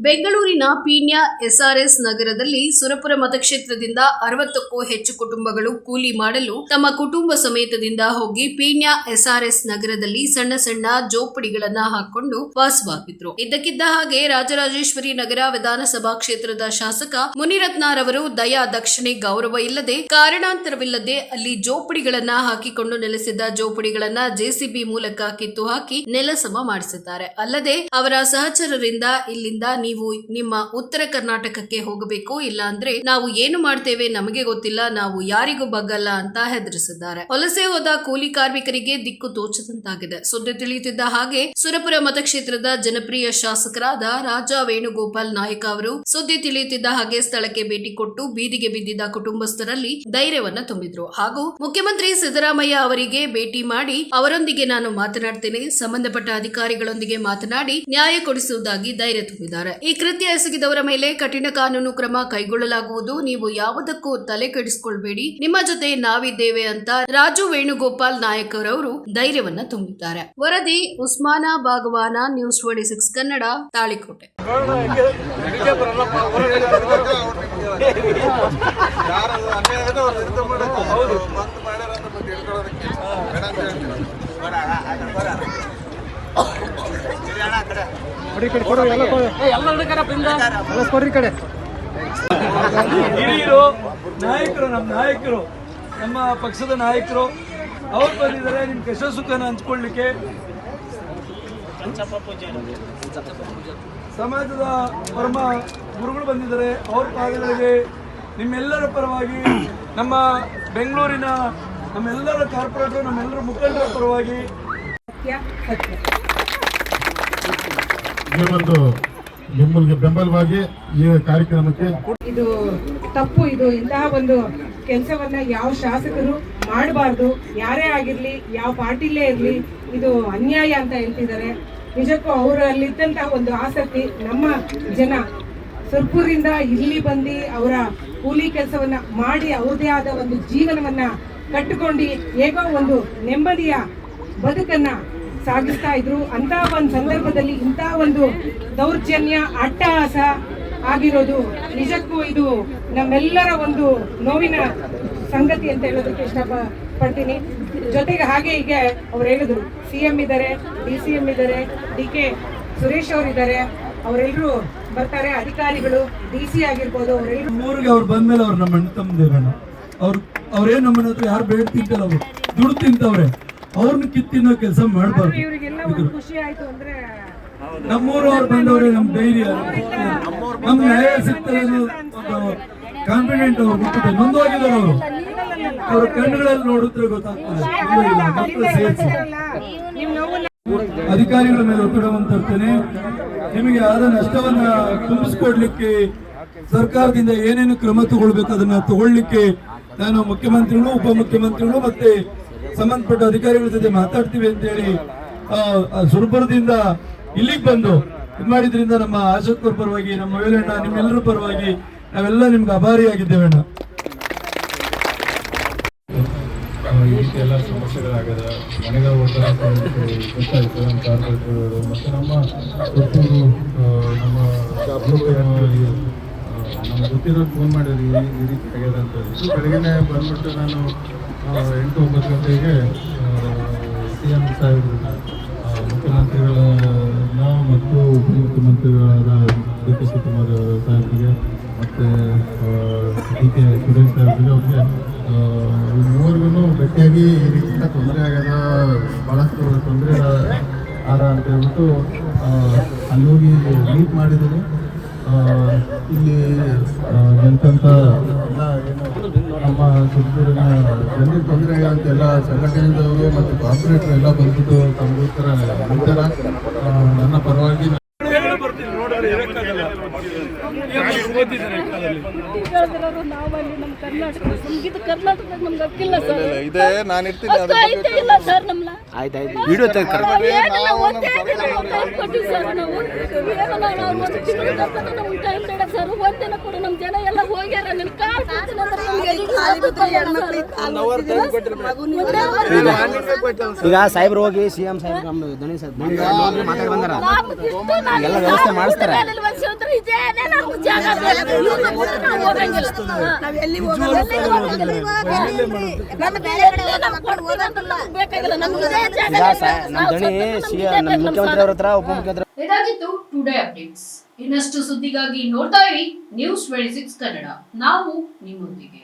ಬೆಂಗಳೂರಿನ ಪೀಣ್ಯ ಎಸ್ಆರ್ಎಸ್ ನಗರದಲ್ಲಿ ಸುರಪುರ ಮತಕ್ಷೇತ್ರದಿಂದ ಅರವತ್ತಕ್ಕೂ ಹೆಚ್ಚು ಕುಟುಂಬಗಳು ಕೂಲಿ ಮಾಡಲು ತಮ್ಮ ಕುಟುಂಬ ಸಮೇತದಿಂದ ಹೋಗಿ ಪೀಣ್ಯ ಎಸ್ಆರ್ಎಸ್ ನಗರದಲ್ಲಿ ಸಣ್ಣ ಸಣ್ಣ ಜೋಪಡಿಗಳನ್ನ ಹಾಕೊಂಡು ವಾಸವಾಗಿದ್ರು. ಇದ್ದಕ್ಕಿದ್ದ ಹಾಗೆ ರಾಜರಾಜೇಶ್ವರಿ ನಗರ ವಿಧಾನಸಭಾ ಕ್ಷೇತ್ರದ ಶಾಸಕ ಮುನಿರತ್ನಾರವರು ದಯಾ ದಕ್ಷಿಣೆ ಗೌರವ ಇಲ್ಲದೆ ಕಾರಣಾಂತರವಿಲ್ಲದೆ ಅಲ್ಲಿ ಜೋಪಡಿಗಳನ್ನ ಹಾಕಿಕೊಂಡು ನೆಲೆಸಿದ್ದ ಜೋಪಡಿಗಳನ್ನ ಜೆಸಿಬಿ ಮೂಲಕ ಕಿತ್ತು ಹಾಕಿ ನೆಲಸಮ ಮಾಡಿಸಿದ್ದಾರೆ. ಅಲ್ಲದೆ ಅವರ ಸಹಚರರಿಂದ ಇಲ್ಲಿಂದ ನೀವು ನಿಮ್ಮ ಉತ್ತರ ಕರ್ನಾಟಕಕ್ಕೆ ಹೋಗಬೇಕು ಇಲ್ಲ ಅಂದ್ರೆ ನಾವು ಏನು ಮಾಡ್ತೇವೆ ನಮಗೆ ಗೊತ್ತಿಲ್ಲ, ನಾವು ಯಾರಿಗೂ ಬಗ್ಗಲ್ಲ ಅಂತ ಹೆದರಿಸಿದ್ದಾರೆ. ವಲಸೆ ಹೋದ ಕೂಲಿ ಕಾರ್ಮಿಕರಿಗೆ ದಿಕ್ಕು ತೋಚದಂತಾಗಿದೆ. ಸುದ್ದಿ ತಿಳಿಯುತ್ತಿದ್ದ ಹಾಗೆ, ಸುರಪುರ ಮತಕ್ಷೇತ್ರದ ಜನಪ್ರಿಯ ಶಾಸಕರಾದ ರಾಜಾ ವೇಣುಗೋಪಾಲ್ ನಾಯಕ ಅವರು ಸುದ್ದಿ ತಿಳಿಯುತ್ತಿದ್ದ ಹಾಗೆ ಸ್ಥಳಕ್ಕೆ ಭೇಟಿ ಕೊಟ್ಟು ಬೀದಿಗೆ ಬಿದ್ದಿದ್ದ ಕುಟುಂಬಸ್ಥರಲ್ಲಿ ಧೈರ್ಯವನ್ನ ತುಂಬಿದ್ರು. ಹಾಗೂ ಮುಖ್ಯಮಂತ್ರಿ ಸಿದ್ದರಾಮಯ್ಯ ಅವರಿಗೆ ಭೇಟಿ ಮಾಡಿ ಅವರೊಂದಿಗೆ ನಾನು ಮಾತನಾಡ್ತೇನೆ, ಸಂಬಂಧಪಟ್ಟ ಅಧಿಕಾರಿಗಳೊಂದಿಗೆ ಮಾತನಾಡಿ ನ್ಯಾಯ ಕೊಡಿಸುವುದಾಗಿ ಧೈರ್ಯ ತುಂಬಿದ್ದಾರೆ. ಈ ಕೃತ್ಯ ಎಸಗಿದವರ ಮೇಲೆ ಕಠಿಣ ಕಾನೂನು ಕ್ರಮ ಕೈಗೊಳ್ಳಲಾಗುವುದು. ನೀವು ಯಾವುದಕ್ಕೂ ತಲೆ ಕೆಡಿಸಿಕೊಳ್ಬೇಡಿ. ನಿಮ್ಮ ಜೊತೆ ನಾವಿದ್ದೇವೆ ಅಂತ ರಾಜು ವೇಣುಗೋಪಾಲ್ ನಾಯಕ್ ಅವರವರು ಧೈರ್ಯವನ್ನ ತುಂಬಿದ್ದಾರೆ. ವರದಿ, Usmana Bhagawana, news twenty six Kannada, Talikote. ಕಡೆ. ಹಿರಿಯರು ನಾಯಕರು ನಮ್ಮ ನಾಯಕರು ನಮ್ಮ ಪಕ್ಷದ ನಾಯಕರು ಅವ್ರು ಬಂದಿದ್ದಾರೆ ನಿಮ್ ಕಷ್ಟ ಸುಖನ ಹಂಚ್ಕೊಳ್ಳಿಕ್ಕೆ. ಸಮಾಜದ ಪರಮ ಗುರುಗಳು ಬಂದಿದ್ದಾರೆ ಅವ್ರ ಪಾದಗಳಿಗೆ ನಿಮ್ಮೆಲ್ಲರ ಪರವಾಗಿ ನಮ್ಮ ಬೆಂಗಳೂರಿನ ನಮ್ಮೆಲ್ಲರ ಕಾರ್ಪೊರೇಟರ್ ನಮ್ಮೆಲ್ಲರ ಮುಖಂಡರ ಪರವಾಗಿ. ಒಂದು ನಿಮ್ಮಲ್ಲಿ ಬೆಂಬಲವಾಗಿ ಈ ಕಾರ್ಯಕ್ರಮಕ್ಕೆ ಇದು ತಪ್ಪು, ಇದು ಇಂತಹ ಒಂದು ಕೆಲಸವನ್ನ ಯಾವ ಶಾಸಕರು ಮಾಡಬಾರ್ದು, ಯಾರೇ ಆಗಿರ್ಲಿ, ಯಾವ ಪಾರ್ಟಿಲೇ ಇರಲಿ, ಇದು ಅನ್ಯಾಯ ಅಂತ ಹೇಳ್ತಿದ್ದಾರೆ. ನಿಜಕ್ಕೂ ಅವರಲ್ಲಿದ್ದಂತಹ ಒಂದು ಆಸಕ್ತಿ ನಮ್ಮ ಜನ ಸುರ್ಪುರಿಂದ ಇಲ್ಲಿ ಬಂದು ಅವರ ಕೂಲಿ ಕೆಲಸವನ್ನ ಮಾಡಿ ಅವ್ರದೇ ಆದ ಒಂದು ಜೀವನವನ್ನ ಕಟ್ಟಿಕೊಂಡು, ಹೇಗೋ ಒಂದು ನೆಮ್ಮದಿಯ ಬದುಕನ್ನ ಸಾಗಿಸ್ತಾ ಇದ್ರು. ಅಂತ ಒಂದು ಸಂದರ್ಭದಲ್ಲಿ ಇಂಥ ಒಂದು ದೌರ್ಜನ್ಯ, ಅಟ್ಟಹಾಸ ಆಗಿರೋದು ನಿಜಕ್ಕೂ ಇದು ನಮ್ಮೆಲ್ಲರ ಒಂದು ನೋವಿನ ಸಂಗತಿ ಅಂತ ಹೇಳೋದಕ್ಕೆ ಇಷ್ಟ ಪಡ್ತೀನಿ ಜೊತೆಗೆ ಹಾಗೆ ಹೀಗೆ ಅವ್ರು ಹೇಳಿದ್ರು, ಸಿ ಎಂ ಇದ್ದಾರೆ, ಡಿ ಸಿ ಎಂ ಇದ್ದಾರೆ, ಡಿ ಕೆ ಸುರೇಶ್ ಅವರು ಇದ್ದಾರೆ. ಅವರೆಲ್ಲರೂ ಬರ್ತಾರೆ, ಅಧಿಕಾರಿಗಳು, ಡಿ ಸಿ ಆಗಿರ್ಬೋದು ಅವರೆಲ್ಲರೂ ಊರಿಗೆ ಅವ್ರು ಬಂದ್ಮೇಲೆ ಅವ್ರು ನಮ್ಮ ಅಣ್ಣ ತಮ್ಮದೇ ಅವ್ರು ಅವ್ರೇನು ನಮ್ಮನ್ನ ಹತ್ರ ಯಾರು ಬೇಡ ತಿಂತಲ್ಲ ಅವರು. ದುಡ್ಡು ತಿಂತವ್ರೆ. ಅವ್ರನ್ನ ಕಿತ್ತಿನ್ನೋ ಕೆಲಸ ಮಾಡಬಾರ್ದು. ಇವರಿಗೆಲ್ಲ ಒಂದು ಖುಷಿ ಆಯ್ತು ಅಂದ್ರೆ ನಮ್ಮೂರು ಅವ್ರು ಬಂದವ್ರೆ ನಮ್ ಧೈರ್ಯ ನಮ್ ನ್ಯಾಯ ಸಿಗ್ತದೆ ಅನ್ನೋ ಕಾನ್ಫಿಡೆಂಟ್ ಅವ್ರು ನೊಂದೋಗಿದ್ದಾರೆ ಅವರು. ಅವ್ರ ಕಣ್ಣುಗಳಲ್ಲಿ ನೋಡಿದ್ರೆ ಗೊತ್ತಾಗ್ತದೆ. ಅಧಿಕಾರಿಗಳ ಮೇಲೆ ಒತ್ತಡವನ್ನು ತರ್ತೇನೆ. ನಿಮಗೆ ಆದ ನಷ್ಟವನ್ನ ತುಂಬಿಸ್ಕೊಡ್ಲಿಕ್ಕೆ ಸರ್ಕಾರದಿಂದ ಏನೇನು ಕ್ರಮ ತಗೊಳ್ಬೇಕು ಅದನ್ನ ತಗೊಳ್ಳಿಕ್ಕೆ ನಾನು ಮುಖ್ಯಮಂತ್ರಿಗಳು ಉಪಮುಖ್ಯಮಂತ್ರಿಗಳು ಮತ್ತೆ ಸಂಬಂಧಪಟ್ಟ ಅಧಿಕಾರಿಗಳ ಜೊತೆ ಮಾತಾಡ್ತೀವಿ ಅಂತ ಹೇಳಿ ಸುರಪುರದಿಂದ ಇಲ್ಲಿಗೆ ಬಂದು ಇದು ಮಾಡಿದ್ರಿಂದ ನಮ್ಮ ಆಶೋಕ್ರ ಪರವಾಗಿ, ನಮ್ಮ ವೇಲಣ್ಣ, ನಿಮ್ಮೆಲ್ಲರ ಪರವಾಗಿ ನಾವೆಲ್ಲ ನಿಮ್ಗೆ ಅಭಾರಿಯಾಗಿದ್ದೇವೆ ಅಣ್ಣ. ಈ ರೀತಿ ಎಲ್ಲ ಸಮಸ್ಯೆಗಳಾಗದ, ಮನೆಗಳ ಒತ್ತಡ ಗೊತ್ತಾಯಿತು, ನಮ್ಮ ಕಾರ್ಪೊರೇಟರ್ಗಳು ನಮ್ಮ ಗೊತ್ತಿರೋ ಫೋನ್ ಮಾಡಿದ್ರಿ ಈ ರೀತಿ ತೆಗೆದಂತ ಬಂದ್ಬಿಟ್ಟು ನಾನು ಎಂಟು ಒಂಬತ್ತು ಗಂಟೆಗೆ ಸಿ ಎಂ ಮುಖ್ಯಮಂತ್ರಿಗಳ, ನಾವು ಮತ್ತು ಉಪಮುಖ್ಯಮಂತ್ರಿಗಳಾದ ಡಿ ಕೆ ಶಿವಕುಮಾರ್ ಸಾಹೇಬ್ರಿಗೆ ಮತ್ತು ಡಿ ಕೆ ಸುರೇಶ್ ಸಾಹೇಬ್ರಿಗೆ ಅವ್ರಿಗೆ ಮೂವರಿಗೂ ಗಟ್ಟಿಯಾಗಿ ಈ ರೀತಿಯಿಂದ ತೊಂದರೆ ಆಗದ ಭಾಳಷ್ಟು ತೊಂದರೆ ಆದ ಅಂತ ಹೇಳ್ಬಿಟ್ಟು ಅಲ್ಲಿ ಹೋಗಿ ಮೀಟ್ ಮಾಡಿದ್ದೀನಿ. ಇಲ್ಲಿ ಏನು ಸುತ್ತೂರಿನ ಜನರಿಗೆ ತೊಂದರೆ ಅಂತ ಎಲ್ಲ ಸಂಘಟನೆದವರು ಮತ್ತು ಕಾರ್ಪೊರೇಟರ್ ಎಲ್ಲ ಬಂದ್ಬಿಟ್ಟು ತಮಗೋಸ್ಕರ ನಿಂತಾರ ಆ, ನನ್ನ ಪರವಾಗಿ ಕೇಳಿದ್ರು ನಾವಲ್ಲಿ ನಮ್ಮ ಕರ್ನಾಟಕ ನಮ್ಗಿದು ಕರ್ನಾಟಕದಾಗ ನಮ್ಗೆ ಹಕ್ಕಿಲ್ಲ ಸರ್ ಇದೆ ನಾನು ಇರ್ತೀನಿ ವಿಡಿಯೋ ಸರ್ ಒಂದಿನ ಕೂಡ ನಮ್ಮ ಜನ ಎಲ್ಲ ಹೋಗ್ಯಾರ ಈಗ ಸಾಹೇಬ್ರು ಹೋಗಿ ಸಿ ಎಂ ಸಾಹೇಬ್ ನಮ್ದು ಸಾಹೇಬ್ ಮಾತಾಡಿ ಬಂದಾರ ಎಲ್ಲ ವ್ಯವಸ್ಥೆ ಮಾಡಿಸ್ತಾರೆ. ಸಾ- ಮುಖ್ಯಮಂತ್ರಿ ಅವ್ರ ಹತ್ರ ಉಪಮುಖ್ಯಮಂತ್ರಿ ಇದಾಗಿತ್ತು ಟುಡೇ ಅಪ್ಡೇಟ್ಸ್ ಇನ್ನಷ್ಟು ಸುದ್ದಿಗಾಗಿ ನೋಡ್ತಾ ಇರಿ ನ್ಯೂಸ್ ಟ್ವೆಂಟಿ ಸಿಕ್ಸ್ ಕನ್ನಡ ನಾವು ನಿಮ್ಮೊಂದಿಗೆ